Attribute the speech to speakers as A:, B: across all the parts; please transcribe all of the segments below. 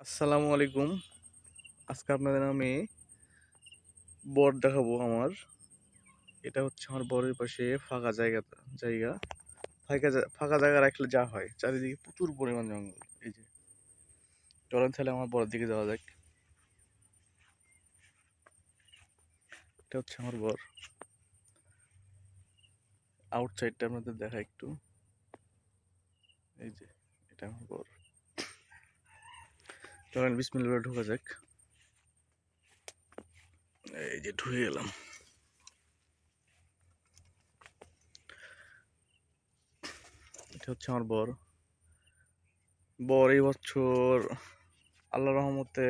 A: আসসালামু আলাইকুম। আজকে আপনাদের আমি বর দেখাবো আমার। এটা হচ্ছে আমার বরের পাশে ফাঁকা জায়গা জায়গা। ফাঁকা ফাঁকা জায়গা রাখলে যা হয়। চারিদিকে প্রচুর পরিমাণ জঙ্গল। এই যে, চলেন তাহলে আমার বরের দিকে যাওয়া যাক। এটা হচ্ছে আমার বর। আউটসাইডটা আপনাদের দেখা একটু। এই যে, এটা আমার বর। চলেন, বিসমিল্লাহ ঢোকা যাক। এই যে ঢুকে গেলাম। এটা হচ্ছে আমার বর। বর এই বছর আল্লাহ রহমতে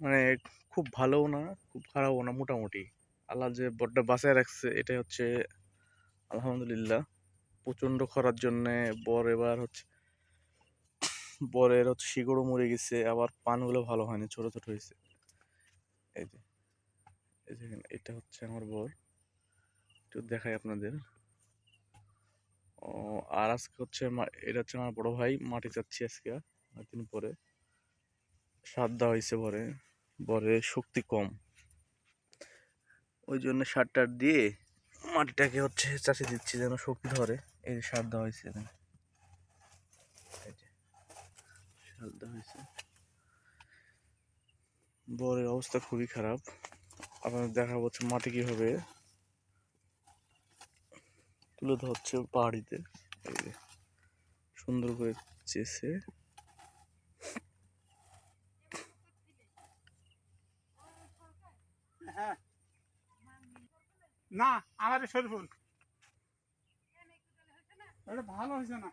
A: মানে খুব ভালোও না, খুব খারাপও না, মোটামুটি। আল্লাহ যে বরটা বাঁচায় রাখছে, এটাই হচ্ছে আলহামদুলিল্লাহ। প্রচণ্ড খরার জন্যে বর এবার হচ্ছে বরের হচ্ছে শিকড়ও মরে গেছে, আবার পানগুলো ভালো হয়নি, ছোট ছোট হয়েছে। এই যে এই যে এটা হচ্ছে আমার বর। একটু দেখাই আপনাদের। ও, আর আজকে হচ্ছে এটা হচ্ছে আমার বড় ভাই, মাটি চাচ্ছি আজকে দিন পরে। সার দেওয়া হয়েছে বরে বরে শক্তি কম। ওই জন্য সার টার দিয়ে মাটিটাকে হচ্ছে চাষে দিচ্ছি যেন শক্তি ধরে, এই সার দেওয়া হয়েছে এখানে এই যে হয়েছে। বরের অবস্থা খুবই খারাপ। আপনাদের দেখা হচ্ছে মাটি কীভাবে তুলে ধরছে পাহাড়িতে সুন্দর করে চেষে
B: না আমার এটা ভালো হয়েছে না।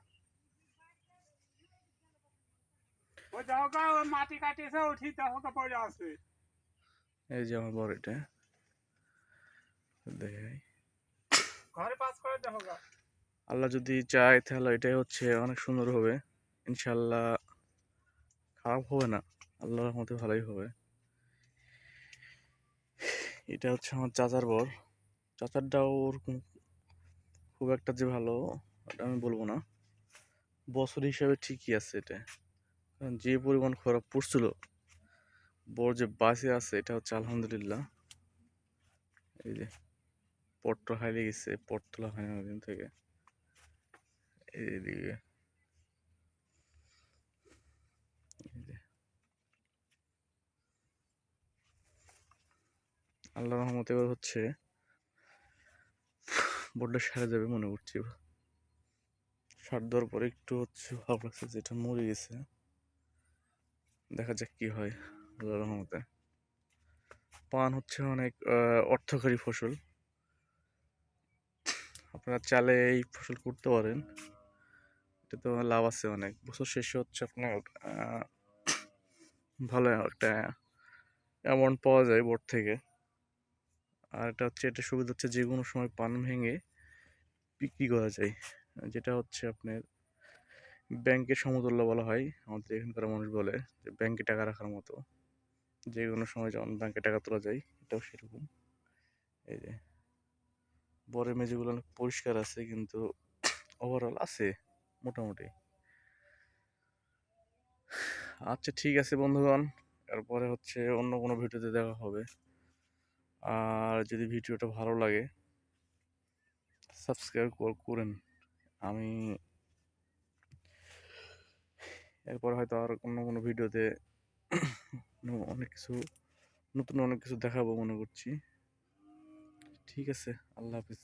B: ওই জায়গা ওই মাটি কাটিয়েছে উঠি পড়ে আছে।
A: এই যে আমার বর এটা। দেখাই।
B: ঘরে পাস করে
A: আল্লাহ যদি চায় তাহলে এটাই হচ্ছে অনেক সুন্দর হবে। ইনশাল্লাহ খারাপ হবে না। আল্লাহর রহমতে ভালোই হবে। এটা হচ্ছে আমার চাচার বর। চাচারটাও ওরকম খুব একটা যে ভালো ওটা আমি বলব না। বছর হিসাবে ঠিকই আছে এটা। যে পরিমাণ খরাপ পড়ছিল বর যে বাসে আছে, এটা হচ্ছে আলহামদুলিল্লাহ। এই যে পট্ট হারিয়ে গেছে, পট তোলা হয়নি অনেকদিন থেকে। এইদিকে। আল্লাহ রহমতে এবার হচ্ছে বড্ড সারা যাবে মনে করছি সার দেওয়ার পরে একটু হচ্ছে লাগছে যেটা মরে গেছে। দেখা যাক কি হয় রহমতে। পান হচ্ছে অনেক অর্থকারী ফসল। আপনারা চালে এই ফসল করতে পারেন। এটা তো লাভ আছে অনেক। বছর শেষে হচ্ছে আপনার ভালো একটা অ্যামাউন্ট পাওয়া যায় বোর্ড থেকে। আর এটা হচ্ছে, এটা সুবিধা হচ্ছে যে কোনো সময় পান ভেঙে বিক্রি করা যায়। যেটা হচ্ছে আপনার ব্যাংকের সমতুল্য বলা হয়। আমাদের এখানকার মানুষ বলে যে, ব্যাংকে টাকা রাখার মতো। যে কোনো সময় যখন ব্যাংকে টাকা তোলা যায়, এটাও সেরকম। এই যে, বরের মেঝেগুলো অনেক পরিষ্কার আছে, কিন্তু ওভারঅল আছে, মোটামুটি। আচ্ছা ঠিক আছে বন্ধুগণ। এরপরে হচ্ছে অন্য কোনো ভিডিওতে দেখা হবে। আর যদি ভিডিওটা ভালো লাগে সাবস্ক্রাইব করেন। আমি এরপর হয়তো আর অন্য কোনো ভিডিওতে অনেক কিছু, নতুন অনেক কিছু দেখাবো মনে করছি। ঠিক আছে, আল্লাহ হাফিজ।